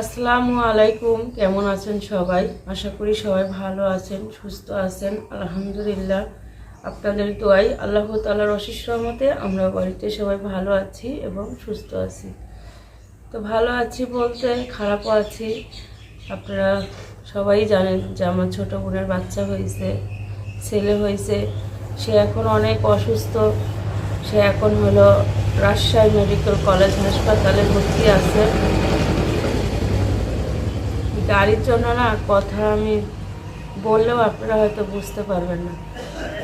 আসসালামু আলাইকুম, কেমন আছেন সবাই? আশা করি সবাই ভালো আছেন, সুস্থ আছেন, আলহামদুলিল্লাহ। আপনাদের দোয়াই আল্লাহ তালার অশেষ রহমতে আমরা বাড়িতে সবাই ভালো আছি এবং সুস্থ আছি। তো ভালো আছি বলতে খারাপও আছি। আপনারা সবাই জানেন যে আমার ছোটো বোনের বাচ্চা হয়েছে, ছেলে হয়েছে, সে এখন অনেক অসুস্থ। সে এখন হলো রাজশাহী মেডিকেল কলেজ হাসপাতালে ভর্তি আছে। গাড়ির জন্য না কথা আমি বললেও আপনারা হয়তো বুঝতে পারবেন না।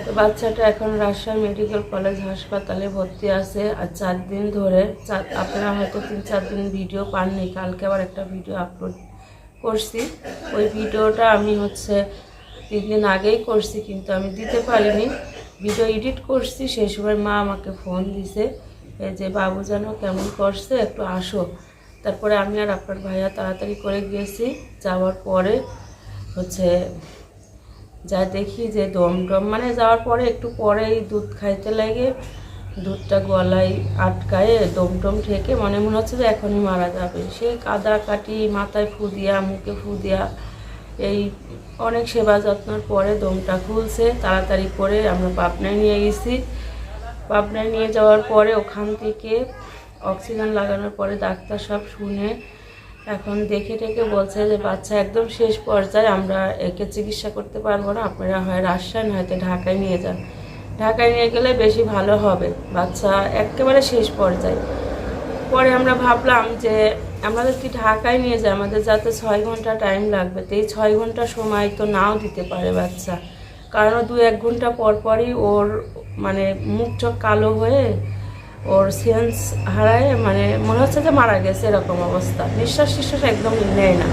তো বাচ্চাটা এখন রাজশাহী মেডিকেল কলেজ হাসপাতালে ভর্তি আছে আর চার দিন ধরে, চার- আপনারা হয়তো তিন চার দিন ভিডিও পাননি, কালকে আবার একটা ভিডিও আপলোড করছি। ওই ভিডিওটা আমি হচ্ছে তিন দিন আগেই করছি, কিন্তু আমি দিতে পারিনি। ভিডিও এডিট করছি, সেই সময় মা আমাকে ফোন দিছে যে বাবু যেন কেমন করছে, একটু আসো। তারপরে আমি আর আপনার ভাইয়া তাড়াতাড়ি করে গিয়েছি, যাওয়ার পরে হচ্ছে যা দেখি যে দম টম মানে যাওয়ার পরে একটু পরেই দুধ খাইতে লাগে, দুধটা গলায় আটকায় দম টম ঠেকে মনে মনে হচ্ছে যে এখনই মারা যাবে। সে কাদা কাটি মাথায় ফু দিয়া, মুখে ফু দিয়া এই অনেক সেবা যত্নর পরে দমটা খুলছে, তাড়াতাড়ি করে আমরা পাবনায় নিয়ে গেছি। পাবনায় নিয়ে যাওয়ার পরে ওখান থেকে অক্সিজেন লাগানোর পরে ডাক্তার সব শুনে এখন দেখে টেকে বলছে যে, বাচ্চা একদম শেষ পর্যায়ে, আমরা একে চিকিৎসা করতে পারব না। আপনারা হয় রাজশাহী, হয়তো ঢাকায় নিয়ে যান। ঢাকায় নিয়ে গেলে বেশি ভালো হবে। বাচ্চা একেবারে শেষ পর্যায়ে। পরে আমরা ভাবলাম যে আমাদের কি ঢাকায় নিয়ে যায়? আমাদের যাতে ছয় ঘণ্টা টাইম লাগবে। তো এই ছয় ঘণ্টা সময় তো নাও দিতে পারে বাচ্চা। কারণ দু এক ঘণ্টা পর পরই ওর মানে মুখ চোখ কালো হয়ে ওর সেন্স হারায় মানে মনে হচ্ছে যে মারা গেছে এরকম অবস্থা। নিঃশ্বাস নিঃশ্বাস একদম নেয় না।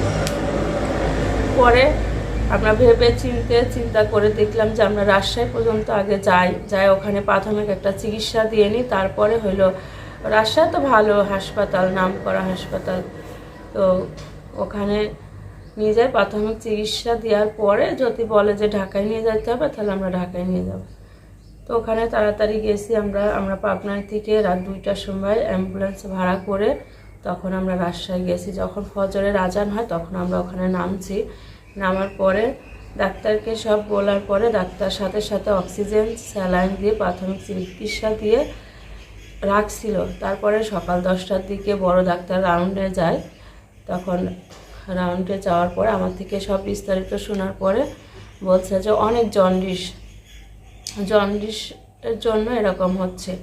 পরে আমরা ভেবে চিনতে চিন্তা করে দেখলাম যে আমরা রাজশাহী পর্যন্ত আগে যাই। যাই ওখানে প্রাথমিক একটা চিকিৎসা দিয়ে নিই। তারপরে হইল রাজশাহী তো ভালো হাসপাতাল নাম করা হাসপাতাল। তো ওখানে নিয়ে যাই প্রাথমিক চিকিৎসা দেওয়ার পরে যদি বলে যে ঢাকায় নিয়ে যেতে হবে, তাহলে আমরা ঢাকায় নিয়ে যাব। তো ওখানে তাড়াতাড়ি গেছি আমরা আমরা পাবনার থেকে রাত দুইটার সময় অ্যাম্বুলেন্স ভাড়া করে তখন আমরা রাজশাহী গেছি। যখন ফজরের আজান হয়, তখন আমরা ওখানে নামছি। নামার পরে ডাক্তারকে সব বলার পরে ডাক্তার সাথে সাথে অক্সিজেন, স্যালাইন দিয়ে প্রাথমিক চিকিৎসা দিয়ে রাখছিল তারপরে সকাল দশটার দিকে বড় ডাক্তার রাউন্ডে যায়। তখন রাউন্ডে যাওয়ার পরে আমার থেকে সব বিস্তারিত শোনার পরে বলছে যে, অনেক জন্ডিস। জন্ডিসের জন্য এরকম হচ্ছে।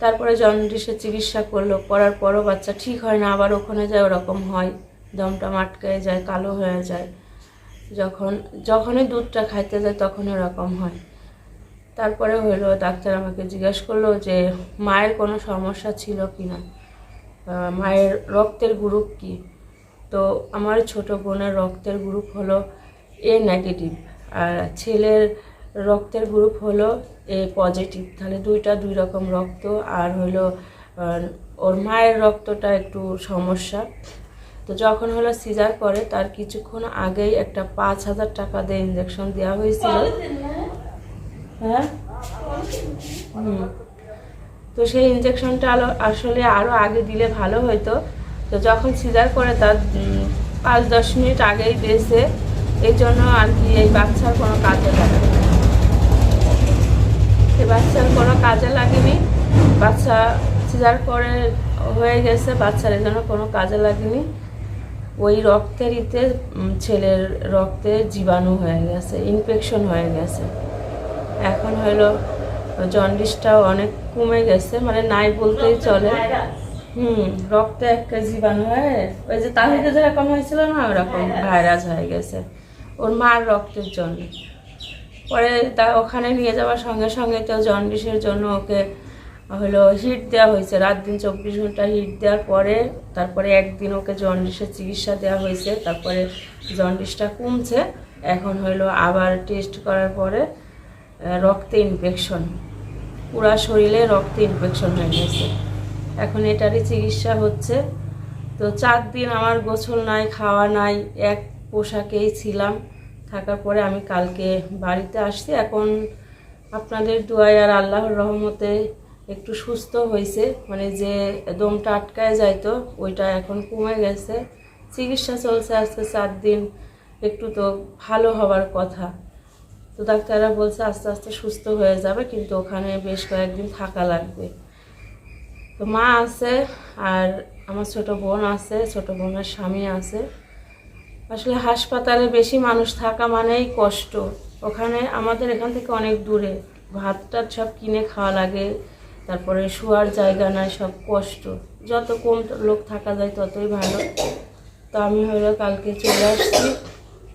তারপরে জন্ডিসের চিকিৎসা করল। করার পরও বাচ্চা ঠিক হয় না, আবার ওখানে যায় ওরকম হয়। দমটা মাটকায় যায়, কালো হয়ে যায়। যখন, যখনই দুধটা খাইতে যায় তখন এরকম হয়। তারপরে হইল ডাক্তার আমাকে জিজ্ঞেস করল যে, মায়ের কোনো সমস্যা ছিল কি না মায়ের রক্তের গ্রুপ কি? তো আমার ছোট বোনের রক্তের গ্রুপ হলো এ নেগেটিভ, আর ছেলের রক্তের গ্রুপ হলো এ পজিটিভ। তাহলে দুইটা দুই রকম রক্ত, আর হলো ওর মায়ের রক্তটা একটু সমস্যা। তো যখন হলো সিজার করে, তার কিছুক্ষণ আগেই একটা পাঁচ হাজার টাকা দিয়ে ইঞ্জেকশন দেওয়া হয়েছিল। হ্যাঁ? হুম। তো সেই ইঞ্জেকশনটা আলো, আসলে আরও আগে দিলে ভালো হতো তো যখন সিজার করে তার পাঁচ, দশ মিনিট আগেই দিয়েছে, এই জন্য আর কি এই বাচ্চার কোনো কাজে লাগে এই বাচ্চার কোনো কাজে লাগেনি। বাচ্চা সিজার করে হয়ে গেছে, বাচ্চার এই জন্য কোনো কাজে লাগেনি। ওই রক্তের ইতে ছেলের রক্তে জীবাণু হয়ে গেছে ইনফেকশন হয়ে গেছে। এখন হলো জন্ডিসটাও অনেক কমে গেছে মানে নাই বলতেই চলে। হুম, রক্তে একটা জীবাণু হয়ে। ওই যে তাহিদে যেরকম হয়েছিল না, ওরকম ভাইরাস হয়ে গেছে। ওর মার রক্তের জন্য। পরে তা ওখানে নিয়ে যাওয়ার সঙ্গে সঙ্গে তো জন্ডিসের জন্য ওকে হলো হিট দেওয়া হয়েছে। রাত দিন চব্বিশ ঘণ্টা হিট দেওয়ার পরে, তারপরে একদিন ওকে জন্ডিসের চিকিৎসা দেওয়া হয়েছে। তারপরে জন্ডিসটা কমছে। এখন হলো আবার টেস্ট করার পরে রক্তে ইনফেকশন পুরা শরীরে রক্তে ইনফেকশন হয়ে গেছে। এখন এটারই চিকিৎসা হচ্ছে। তো চার দিন আমার গোছল নাই, খাওয়া নাই, এক পোশাকেই ছিলাম। থাকার পরে আমি কালকে বাড়িতে আসছি। এখন আপনাদের দোয়ায় আর আল্লাহর রহমতে একটু সুস্থ হয়েছে। মানে যে দমটা আটকায় যাইতো ওইটা এখন কমে গেছে। চিকিৎসা চলছে আজকে চার দিন। একটু তো ভালো হবার কথা। তো ডাক্তাররা বলছে আস্তে আস্তে সুস্থ হয়ে যাবে, কিন্তু ওখানে বেশ কয়েকদিন থাকা লাগবে। তো মা আছে আর আমার ছোট বোন আছে, ছোট বোনের স্বামী আছে। আসলে হাসপাতালে বেশি মানুষ থাকা মানেই কষ্ট। ওখানে আমাদের এখান থেকে অনেক দূরে। ভাত টাত সব কিনে খাওয়া লাগে, তারপরে শোয়ার জায়গা নাই, সব কষ্ট। যত কম লোক থাকা যায় ততই ভালো। তো আমি হলো কালকে চলে আসছি।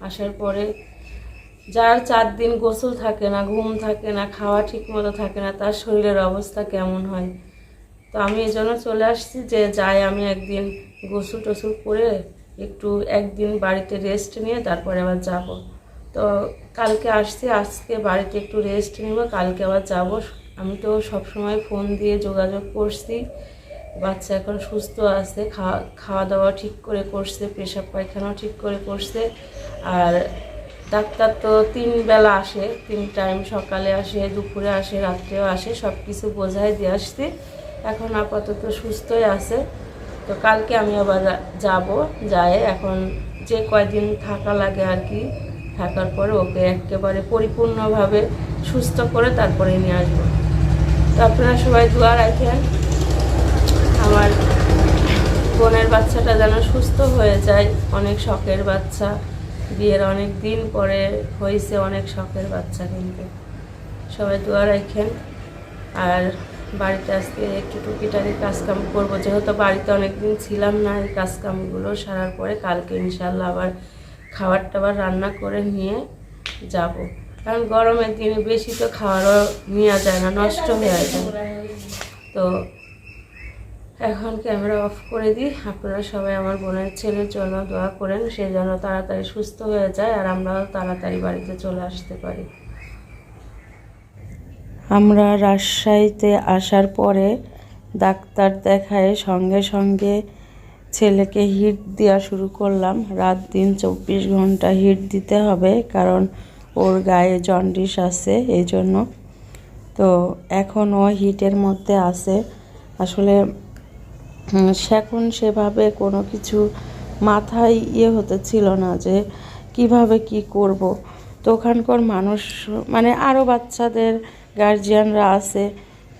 আসার পরে যার চার দিন গোসল থাকে না, ঘুম থাকে না, খাওয়া ঠিক মতো থাকে না, তার শরীরের অবস্থা কেমন হয়? তো আমি এই জন্য চলে আসছি যে যাই আমি একদিন গোসল টোসল করে একটু একদিন বাড়িতে রেস্ট নিয়ে তারপরে আবার যাব। তো কালকে আসছি, আজকে বাড়িতে একটু রেস্ট নিব, কালকে আবার যাব। আমি তো সব সময় ফোন দিয়ে যোগাযোগ করছি। বাচ্চা এখন সুস্থ আছে, খাওয়া খাওয়া দাওয়া ঠিক করে করছে, পেশাব পায়খানাও ঠিক করে করছে। আর ডাক্তার তো তিন বেলা আসে, তিন টাইম সকালে আসে, দুপুরে আসে, রাত্রেও আসে সব কিছু বোঝাই দিয়ে আসছি। এখন আপাতত সুস্থই আছে। তো কালকে আমি আবার যাব যাই এখন যে কয়দিন থাকা লাগে আর কি, থাকার পরে ওকে একেবারে পরিপূর্ণভাবে সুস্থ করে তারপরে নিয়ে আসব। তো আপনারা সবাই দোয়া রাখেন, আমার বোনের বাচ্চাটা যেন সুস্থ হয়ে যায়, অনেক শখের বাচ্চা। বিয়ের অনেক দিন পরে হয়েছে অনেক শখের বাচ্চা কিন্তু। সবাই দোয়া রাখেন। আর বাড়িতে আজকে একটু টুকিটাকি কাজকাম করব। যেহেতু বাড়িতে অনেক দিন ছিলাম না এই কাজকামগুলো সারার পরে কালকে ইনশাল্লাহ আবার খাবার টাবার রান্না করে নিয়ে যাব। কারণ গরমের দিনে বেশি তো খাওয়ারও নেওয়া যায় না, নষ্ট হয়ে যায়। তো এখন ক্যামেরা অফ করে দিই। আপনারা সবাই আমার বোনের ছেলের জন্য দোয়া করেন, সে যেন তাড়াতাড়ি সুস্থ হয়ে যায় আর আমরাও তাড়াতাড়ি বাড়িতে চলে আসতে পারি। আমরা রাজশাহীতে আসার পরে ডাক্তার দেখায় সঙ্গে সঙ্গে ছেলেকে হিট দেওয়া শুরু করলাম। রাত দিন চব্বিশ ঘণ্টা হিট দিতে হবে কারণ ওর গায়ে জন্ডিস আছে এই জন্য তো এখন ও হিটের মধ্যে আছে। আসলে সেখন সেভাবে কোনো কিছু মাথায় ইয়ে হতে ছিল না যে কীভাবে কি করব। তো ওখানকার মানুষ মানে আরও বাচ্চাদের গার্জিয়ানরা আছে,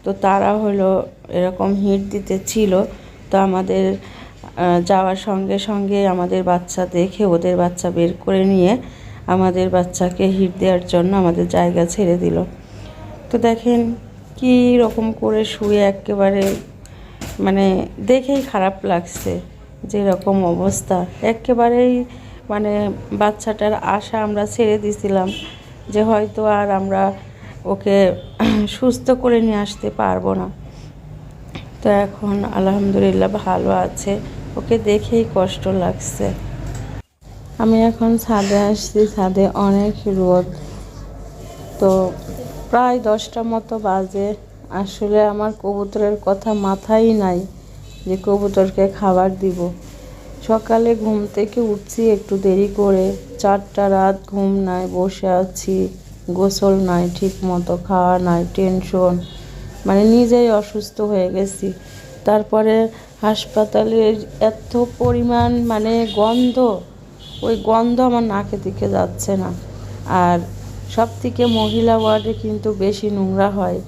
তো তারা হলো এরকম হিট দিতে ছিল। তো আমাদের যাওয়ার সঙ্গে সঙ্গে আমাদের বাচ্চা দেখে, ওদের বাচ্চা বের করে নিয়ে আমাদের বাচ্চাকে হিট দেওয়ার জন্য আমাদের জায়গা ছেড়ে দিল। তো দেখেন কী রকম করে শুয়ে একেবারে মানে দেখেই খারাপ লাগছে যে রকম অবস্থা। একেবারেই মানে বাচ্চাটার আশা আমরা ছেড়ে দিছিলাম যে হয়তো আর আমরা ওকে সুস্থ করে নিয়ে আসতে পারব না। তো এখন আলহামদুলিল্লাহ ভালো আছে। ওকে দেখেই কষ্ট লাগছে। আমি এখন ছাদে আসছি, ছাদে অনেক রোদ। তো প্রায় দশটা মতো বাজে। আসলে আমার কবুতরের কথা মাথায় নাই যে কবুতরকে খাবার দিব। সকালে ঘুম থেকে উঠছি একটু দেরি করে, চারটা রাত ঘুম নাই, বসে আছি, গোসল নাই ঠিক মতো খাওয়া নাই টেনশন মানে নিজেই অসুস্থ হয়ে গেছি। তারপরে হাসপাতালে এত পরিমাণ মানে গন্ধ, ওই গন্ধ আমার নাকে দিকে যাচ্ছে না। আর সব থেকে মহিলা ওয়ার্ডে কিন্তু বেশি নোংরা হয়।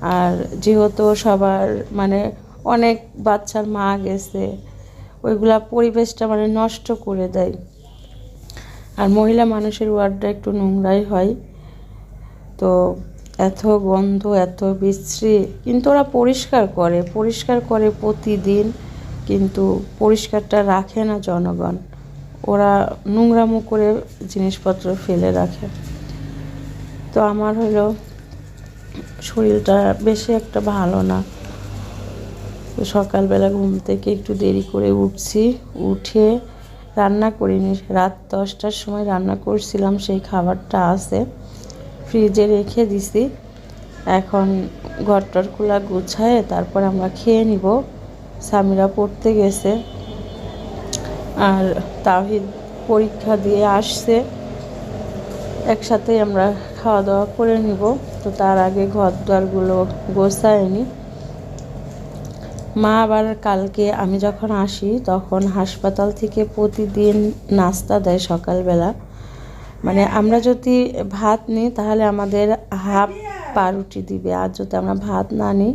আর যেহেতু সবার মানে অনেক বাচ্চার মা গেছে, ওইগুলা পরিবেশটা মানে নষ্ট করে দেয়। আর মহিলা মানুষের ওয়ার্ডটা একটু নোংরাই হয়। তো এত গন্ধ, এত বিশ্রী, কিন্তু ওরা পরিষ্কার করে পরিষ্কার করে প্রতিদিন, কিন্তু পরিষ্কারটা রাখে না জনগণ। ওরা নোংরামো করে জিনিসপত্র ফেলে রাখে। তো আমার হলো শরীরটা বেশি একটা ভালো না। সকালবেলা ঘুম থেকে একটু দেরি করে উঠছি, উঠে রান্না করিনি। রাত দশটার সময় রান্না করছিলাম, সেই খাবারটা আছে। ফ্রিজে রেখে দিছি। এখন ঘরটরগুলা গুছায় তারপর আমরা খেয়ে নিব। স্বামীরা পড়তে গেছে। আর তাহিদ পরীক্ষা দিয়ে আসছে। একসাথেই আমরা খাওয়া দাওয়া করে নিব। তো তার আগে ঘর দুয়ারগুলো গোছায়নি। মা আবার কালকে আমি যখন আসি তখন হাসপাতাল থেকে প্রতিদিন নাস্তা দেয় সকালবেলা। মানে আমরা যদি ভাত নিই তাহলে আমাদের হাফ পাউরুটি দিবে। আর যদি আমরা ভাত না নিই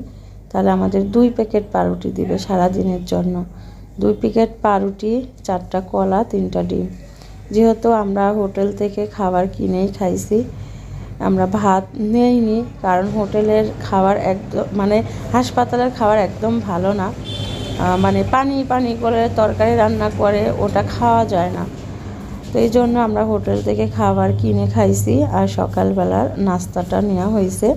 তাহলে আমাদের দুই প্যাকেট পাউরুটি দিবে সারা দিনের জন্য। দুই প্যাকেট পাউরুটি, চারটা কলা, তিনটা ডিম। যেহেতু আমরা হোটেল থেকে খাবার কিনেই খাইছি, আমরা ভাত নেইনি, কারণ হোটেলের খাবার একদম মানে হাসপাতালের খাবার একদম ভালো না। মানে পানি পানি করে তরকারি রান্না করে ওটা খাওয়া যায় না। তো এই জন্য আমরা হোটেল থেকে খাবার কিনে খাইছি আর সকালবেলার নাস্তাটা নেওয়া হয়েছে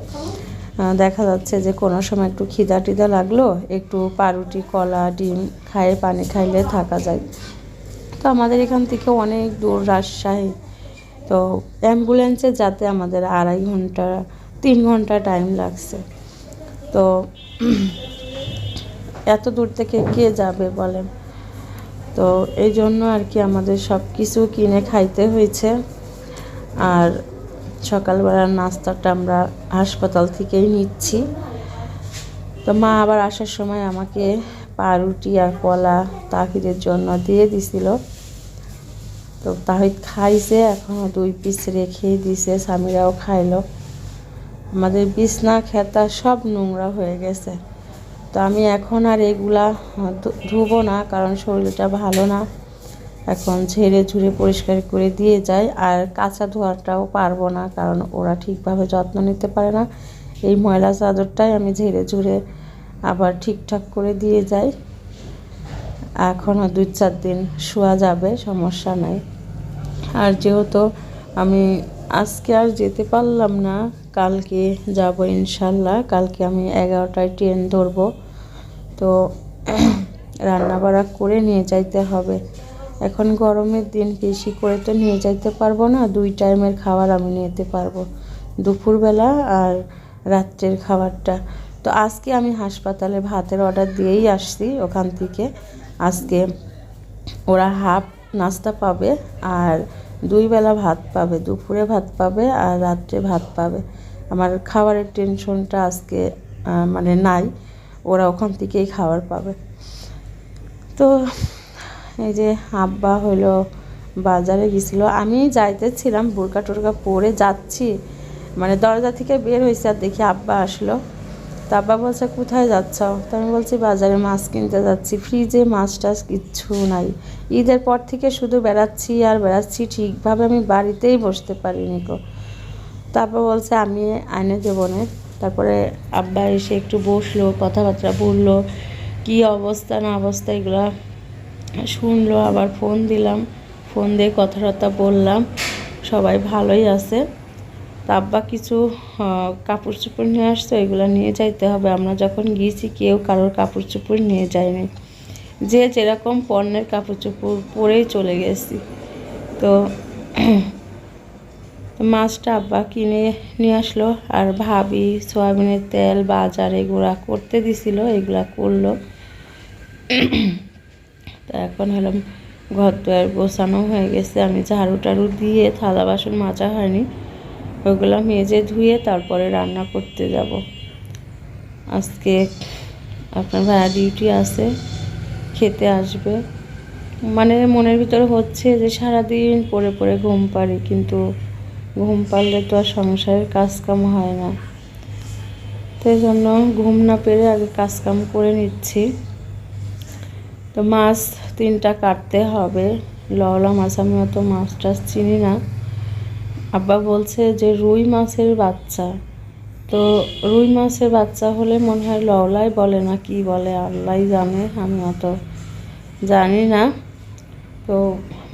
দেখা যাচ্ছে যে কোনো সময় একটু খিদা টিদা লাগল, একটু পাউরুটি, কলা, ডিম খায়ে পানি খাইলে থাকা যায়। তো আমাদের এখান থেকে অনেক দূর রাজশাহী। তো অ্যাম্বুলেন্সে যাতে আমাদের আড়াই ঘণ্টা, তিন ঘণ্টা টাইম লাগছে। তো এত দূর থেকে কে যাবে বলেন? তো এই জন্য আর কি আমাদের সব কিছু কিনে খাইতে হয়েছে। আর সকালবেলার নাস্তাটা আমরা হাসপাতাল থেকেই নিচ্ছি। তো মা আবার আসার সময় আমাকে পাউরুটি আর কলা তাহিদের জন্য দিয়ে দিছিল। তো তাহিদ খাইছে এখনও দুই পিস রেখেই দিছে, স্বামীরাও খাইলো। আমাদের বিছনা, খেতা সব নোংরা হয়ে গেছে। তো আমি এখন আর এগুলা ধুবো না, কারণ শরীরটা ভালো না। এখন ঝেড়ে ঝুড়ে পরিষ্কার করে দিয়ে যায় আর কাঁচা ধোয়াটাও পারব না, কারণ ওরা ঠিকভাবে যত্ন নিতে পারে না। এই ময়লা চাদরটাই আমি ঝেড়ে ঝুড়ে আবার ঠিকঠাক করে দিয়ে যাই। এখনও দুই চার দিন শোয়া যাবে, সমস্যা নাই। আর যেহেতু আমি আজকে আর যেতে পারলাম না, কালকে যাব ইনশাল্লাহ। কালকে আমি এগারোটায় ট্রেন ধরবো। তো রান্না বাড়া করে নিয়ে যাইতে হবে। এখন গরমের দিন, বেশি করে তো নিয়ে যাইতে পারব না। দুই টাইমের খাবার আমি নিতে পারব। দুপুরবেলা আর রাত্রের খাবারটা। তো আজকে আমি হাসপাতালে ভাতের অর্ডার দিয়েই আসছি ওখান থেকে। আজকে ওরা হাফ নাস্তা পাবে আর দুই বেলা ভাত পাবে, দুপুরে ভাত পাবে আর রাত্রে ভাত পাবে। আমার খাবারের টেনশনটা আজকে মানে নাই, ওরা ওখান থেকেই খাবার পাবে। তো এই যে আব্বা হলো বাজারে গেছিল, আমি যাইতেছিলাম বোরকা টোরকা পরে যাচ্ছি। মানে দরজা থেকে বের হয়েছে আর দেখি আব্বা আসলো। তা আব্বা বলছে, কোথায় যাচ্ছ? তো আমি বলছি, বাজারে মাছ কিনতে যাচ্ছি। ফ্রিজে মাছ টাছ কিচ্ছু নাই। ঈদের পর থেকে শুধু বেড়াচ্ছি আর বেড়াচ্ছি। ঠিকভাবে আমি বাড়িতেই বসতে পারিনি কো তারপর বলছে, আমি আইনে দেবো তারপরে আব্বা এসে একটু বসল, কথাবার্তা বলল, কী অবস্থা, না অবস্থা এগুলো শুনলো। আবার ফোন দিলাম, ফোন দিয়ে কথাবার্তা বললাম। সবাই ভালোই আছে। তা আব্বা কিছু কাপড় চোপড় নিয়ে আসতো এগুলো নিয়ে যাইতে হবে। আমরা যখন গিয়েছি, কেউ কারোর কাপড় চোপড় নিয়ে যায়নি। যে যেরকম পণ্যের কাপড় চোপড় পরেই চলে গেছি। তো তো মাছটা আব্বা কিনে নিয়ে আসলো, আর ভাবি সয়াবিনের তেল, বাজার এগুলা করতে দিছিল, এগুলা করল। তো এখন হলো ঘর দুয়ার গোছানো হয়ে গেছে। আমি ঝাড়ু টাড়ু দিয়ে থালা বাসন মাজা হয়নি। ওগুলো মেজে ধুয়ে তারপরে রান্না করতে যাব। আজকে আপনার ভাইয়া ডিউটি আছে, খেতে আসবে। মানে মনের ভিতরে হচ্ছে যে সারাদিন পরে পরে ঘুম পারি কিন্তু ঘুম পারলে তো আর সংসারের কাজ কাম হয় না। এই জন্য ঘুম না পেরে আগে কাজ কাম করে নিচ্ছি। তো মাছ তিনটা কাটতে হবে। লওলা মাছ আমি অত মাছ টাছ চিনি না। আব্বা বলছে যে রুই মাছের বাচ্চা। তো রুই মাছের বাচ্চা হলে মনে হয় লওলাই বলে না কি বলে আল্লাহ জানে, আমি অত জানি না। তো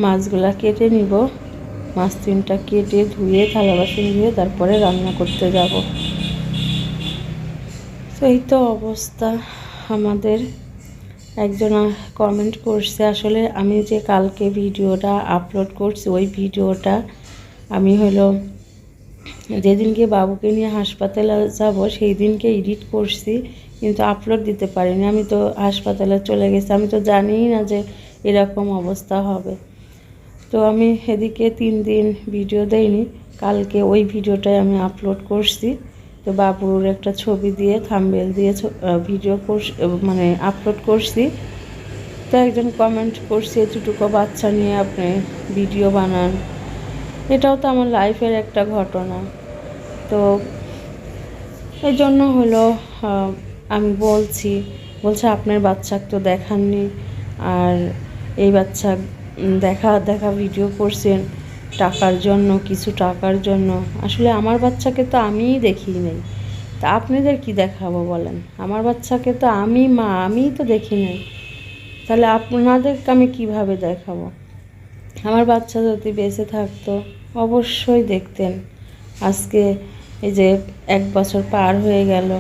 মাছগুলা কেটে নিব। মাছ তিনটা কেটে ধুয়ে, থালা বাসন ধুয়ে তারপরে রান্না করতে যাব। তো এই তো অবস্থা আমাদের। একজন কমেন্ট করছে, আসলে আমি যে কালকে ভিডিওটা আপলোড করছি, ওই ভিডিওটা আমি হলো যেদিনকে বাবুকে নিয়ে হাসপাতালে যাব সেই দিনকে এডিট করছি, কিন্তু আপলোড দিতে পারিনি। আমি তো হাসপাতালে চলে গেছি। আমি তো জানিই না যে এরকম অবস্থা হবে। তো আমি এদিকে তিন দিন ভিডিও দেইনি। কালকে ওই ভিডিওটাই আমি আপলোড করছি। তো বাবুর একটা ছবি দিয়ে থাম্বেল দিয়ে ভিডিও মানে আপলোড করছি। তো একজন কমেন্ট করছে, এতটুকু বাচ্চা নিয়ে আপনি ভিডিও বানান। এটাও তো আমার লাইফের একটা ঘটনা। তো এই জন্য হলো আমি বলছি, বলছে আপনার বাচ্চাকে তো দেখাননি, আর এই বাচ্চা দেখা দেখা ভিডিও করছেন টাকার জন্য, কিছু টাকার জন্য। আসলে আমার বাচ্চাকে তো আমিই দেখিই নেই। তা আপনাদের কি দেখাবো বলেন? আমার বাচ্চাকে তো আমি মা, আমিই তো দেখি নাই। তাহলে আপনাদেরকে আমি কীভাবে দেখাবো? আমার বাচ্চা যদি বেঁচে থাকতো, অবশ্যই দেখতেন। আজকে এই যে এক বছর পার হয়ে গেল,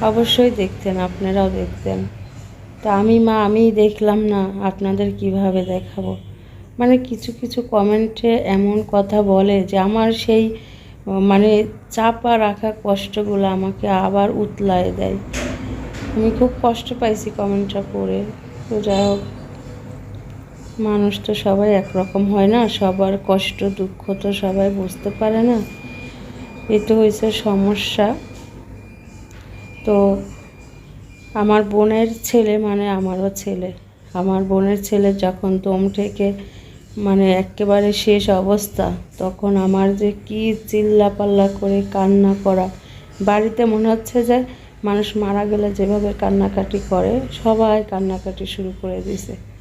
অবশ্যই দেখতেন, আপনারাও দেখতেন। তা আমি মা আমি দেখলাম না, আপনাদের কীভাবে দেখাবো? মানে কিছু কিছু কমেন্টে এমন কথা বলে যে আমার সেই মানে চাপা রাখা কষ্টগুলো আমাকে আবার উতলায় দেয়। আমি খুব কষ্ট পাইছি কমেন্টটা পড়ে। তো যাই হোক। মানুষ তো সবাই একরকম হয় না, সবার কষ্ট দুঃখ তো সবাই বুঝতে পারে না। এই তো হয়েছে সমস্যা। তো আমার বোনের ছেলে মানে আমারও ছেলে। আমার বোনের ছেলে যখন দম থেকে মানে একেবারে শেষ অবস্থা, তখন আমার যে কি চিল্লা পাল্লা করে কান্না করা। বাড়িতে মনে হচ্ছে যে মানুষ মারা গেলে যেভাবে কান্নাকাটি করে, সবাই কান্নাকাটি শুরু করে দিছে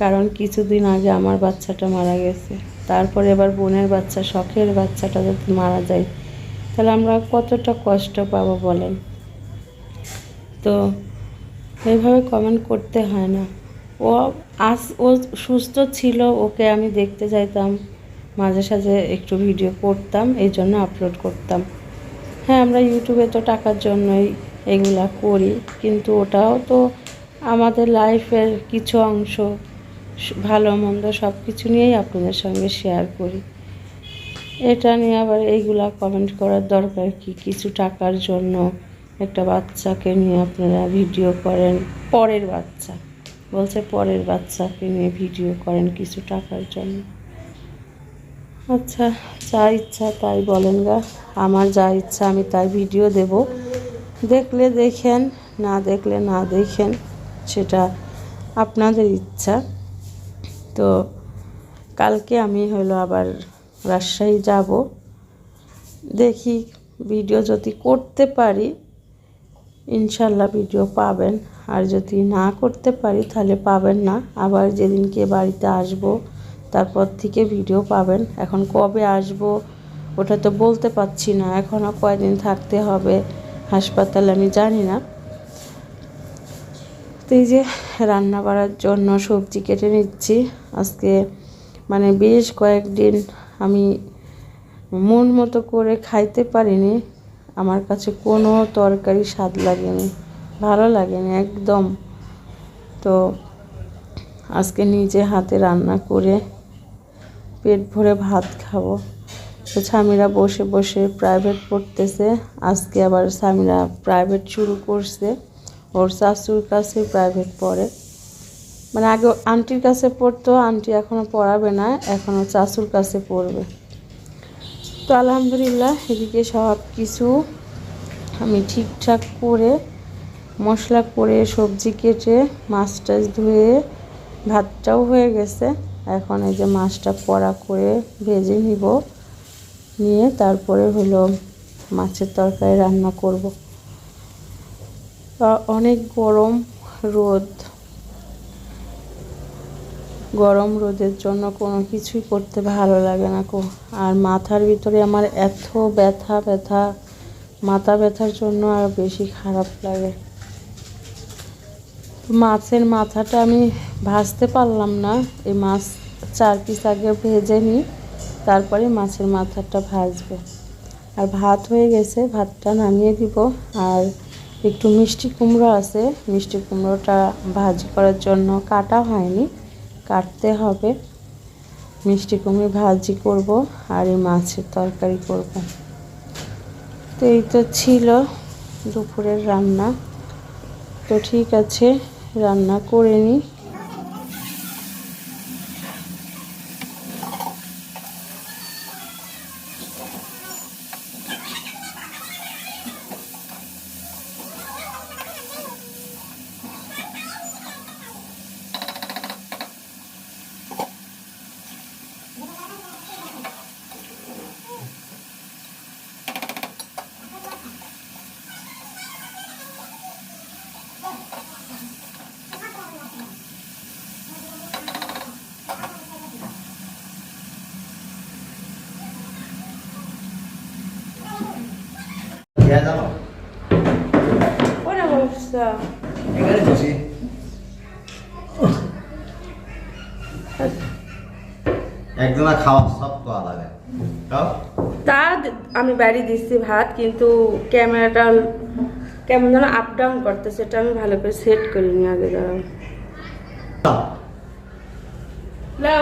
কারণ কিছুদিন আগে আমার বাচ্চাটা মারা গেছে। তারপরে এবার বোনের বাচ্চা, শখের বাচ্চাটা যদি মারা যায়, তাহলে আমরা কতটা কষ্ট পাবো বলেন? তো এইভাবে কমেন্ট করতে হয় না। ও আজ ও সুস্থ ছিল, ওকে আমি দেখতে যাইতাম, মাঝে সাঝে একটু ভিডিও করতাম, এই জন্য আপলোড করতাম। হ্যাঁ আমরা ইউটিউবে তো টাকার জন্যই এগুলা করি, কিন্তু ওটাও তো আমাদের লাইফের কিছু অংশ। ভালো মন্দ সব কিছু নিয়েই আপনাদের সঙ্গে শেয়ার করি। এটা নিয়ে আবার এইগুলা কমেন্ট করার দরকার কি? কিছু টাকার জন্য একটা বাচ্চাকে নিয়ে আপনারা ভিডিও করেন। পরের বাচ্চা। বলছে পরের বাচ্চাকে নিয়ে ভিডিও করেন কিছু টাকার জন্য। আচ্ছা যা ইচ্ছা তাই বলেন গা। আমার যা ইচ্ছা আমি তাই ভিডিও দেব। দেখলে দেখেন, না দেখলে না দেখেন, সেটা আপনাদের ইচ্ছা। তো কালকে আমি হলো আবার রাজশাহী যাব। দেখি ভিডিও যদি করতে পারি, ইনশাল্লাহ ভিডিও পাবেন। আর যদি না করতে পারি, তাহলে পাবেন না। আবার যেদিনকে বাড়িতে আসব, তারপর থেকে ভিডিও পাবেন। এখন কবে আসব, ওটা তো বলতে পারছি না। এখনও কয়দিন থাকতে হবে, হাসপাতাল আমি জানি না। এই যে রান্না করার জন্য সবজি কেটে নিচ্ছি। আজকে মানে বেশ কয়েকদিন আমি মন মতো করে খাইতে পারিনি। আমার কাছে কোনো তরকারি স্বাদ লাগেনি, ভালো লাগেনি একদম। তো আজকে নিজে হাতে রান্না করে পেট ভরে ভাত খাব। তো স্বামীরা বসে বসে প্রাইভেট পড়তেছে। আজকে আবার স্বামীরা প্রাইভেট শুরু করছে। ওর শাশুর কাছে প্রাইভেট পড়ে। মানে আগে আন্টির কাছে পড়তো আন্টি এখনও পড়াবে না এখনও চাচুর কাছে পড়বে। তো আলহামদুলিল্লাহ, এদিকে সব কিছু আমি ঠিকঠাক করে, মশলা করে, সবজি কেটে, মাছ টাছ ধুয়ে, ভাতটাও হয়ে গেছে। এখন এই যে মাছটা কড়া করে ভেজে নিব, নিয়ে তারপরে হলো মাছের তরকারি রান্না করব। অনেক গরম রোদ, গরম রোদের জন্য কোনো কিছুই করতে ভালো লাগে না কো। আর মাথার ভিতরে আমার এত ব্যথা ব্যথা, মাথা ব্যথার জন্য আর বেশি খারাপ লাগে। মাছের মাথাটা আমি ভাজতে পারলাম না, এই মাছ চার পিস আগে ভেজে নিই তারপরে মাছের মাথাটা ভাজবো। আর ভাত হয়ে গেছে, ভাতটা নামিয়ে দিব। আর একটু মিষ্টি কুমড়ো আছে। মিষ্টি কুমড়োটা ভাজি করার জন্য কাটা হয়নি, কাটতে হবে। মিষ্টি কুমড়ো ভাজি করব আর এই মাছের তরকারি করব। তো এই তো ছিল দুপুরের রান্না। তো ঠিক আছে, রান্না করে নিই হ্যাঁ জানো ওরে বসা এখানে বসি খাওয়া সব লাগে খাও তা আমি বাড়ি দিচ্ছি ভাত কিন্তু ক্যামেরাটা কেমন যেন আপ ডাউন করতে সেটা আমি ভালো করে সেট করিনি আগে দাঁড়াও না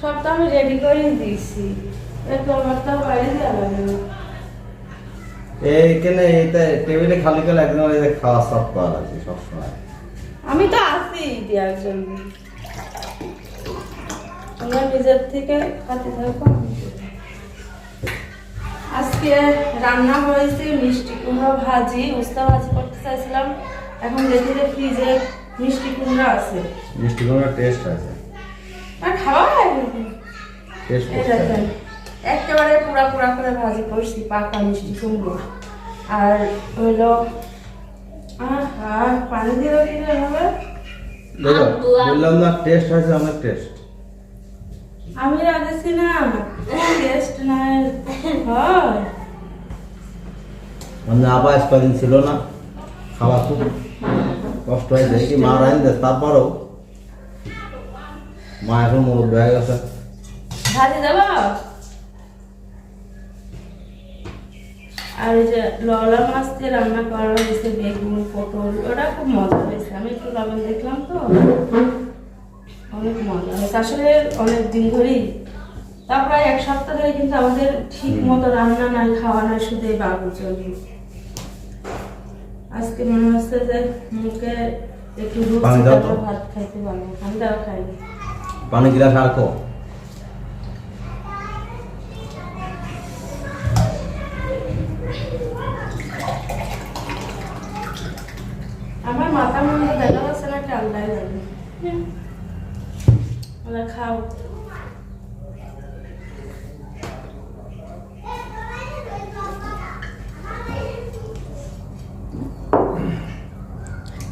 সব তো আমি রেডি করে দিয়েছি। আমার তো বাইরে যাবে না। এইখানে এইটা টেবিলে খালি করে একদম খাওয়া সব সবসময়। আমি তো আছি জন্য নিজের থেকে খাতে আজকে রান্না হয়েছে মিষ্টি কুমড়া ভাজি উস্তা ভাজি করতে চাইছিলাম। এখন দেখি যে ফ্রিজে মিষ্টি কুমড়া আছে। মিষ্টি কুমড়ার টেস্ট আছে। আর খাওয়া হয়? টেস্ট একেবারে পুরা পুরা করে ভাজি করছি পাকা মিষ্টি কুমড়ো। আর হইল আহা পানি দিয়ে দিলে হবে? দেখো আব্বু, আব্বু। বললাম না টেস্ট হয়েছে অনেক টেস্ট আমি রাখছি না টেস্ট না হয় মানে আবার কদিন ছিল না খাওয়া খুব কষ্ট হয়ে যায় কি মা রাইন দেয় তারপরেও মা এখন মুরব্বী হয়ে গেছে ভাজি দেব আর ওই যে ললা মাছ দিয়ে রান্না করা হয়েছে বেগুন পটল ওটা খুব মজা হয়েছে আমি একটু লবণ দেখলাম তো অনেক মজা হয়েছে আসলে অনেক দিন ধরেই তা প্রায় এক সপ্তাহ ধরে কিন্তু আমাদের ঠিক মতো রান্না নাই খাওয়া নাই শুধু এই বাবুর জন্য আজকে মনে হচ্ছে যে মুখে একটু। তারপর ভাত খাইতে পারব। আমি তাও খাইনি। পানি গিলাস আর কো। আমার মাথা মনে হয় দেখা যাচ্ছে না ঠান্ডায় যাবে ওরা খাও।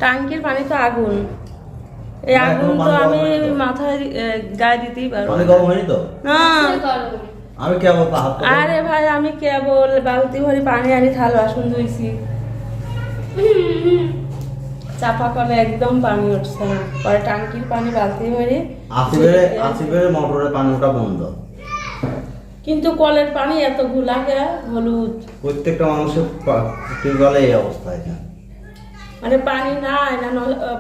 টাঙ্কির পানি তো আগুন। এই আগুন তো আমি। মাথায় গায়ে দিতেই পারব না। আমি কে বলতো হাত তো আরে ভাই আমি কেবল বালতি ভরি পানি আনি থাল বাসন ধুইছি। চাপা কলে একদম পানি উঠছে না। পরে টাঙ্কির পানি বালতি ভরি আসিবের আসিবের মোটরের পানি ওটা বন্ধ। কিন্তু কলের পানি এত ঘুলাগে হলুদ। প্রত্যেকটা মানুষের টিউবওয়েলে এই অবস্থা এখানে মানে পানি নাই না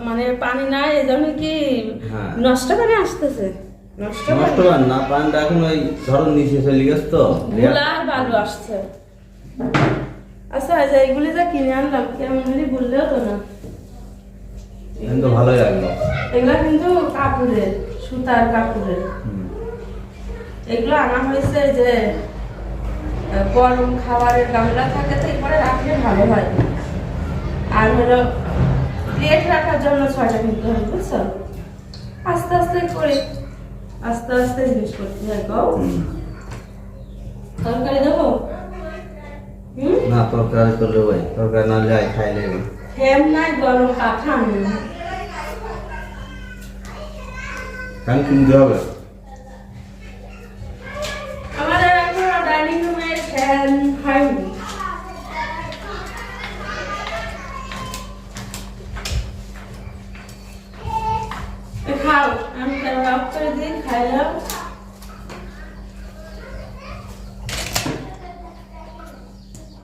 মানে পানি নাই এজন্য কি হ্যাঁ। নষ্ট পানি আসতেছে? নষ্ট নষ্ট না পানিটা এখন ওই ধরো নিচে চলে গেছে তো। ঘোলা আর বালু আসছে। আচ্ছা আচ্ছা এগুলি যা কিনে আনলাম কেমন হলি বললেও তো না। কিন্তু ভালোই লাগল। এগুলা কিন্তু কাপড়ের সুতার কাপড়ের। এগুলো আনা হয়েছে যে গরম খাবারের গামলা থাকে তো এরপরে রাখলে ভালো হয়। আর হলো প্লেট রাখার জন্য ছয়টা কিনতে হবে বুঝছ? আস্তে আস্তে করে আস্তে আস্তে জিনিস করতে হয় গো। তরকারি দেবো? না তরকারি তো তরকারি না যাই খাই লেবে ফ্যান নাই গরম কাঠা আনি ফ্যান কিনতে হবে আমাদের এখনও ডাইনিং রুমে ফ্যান হয়নি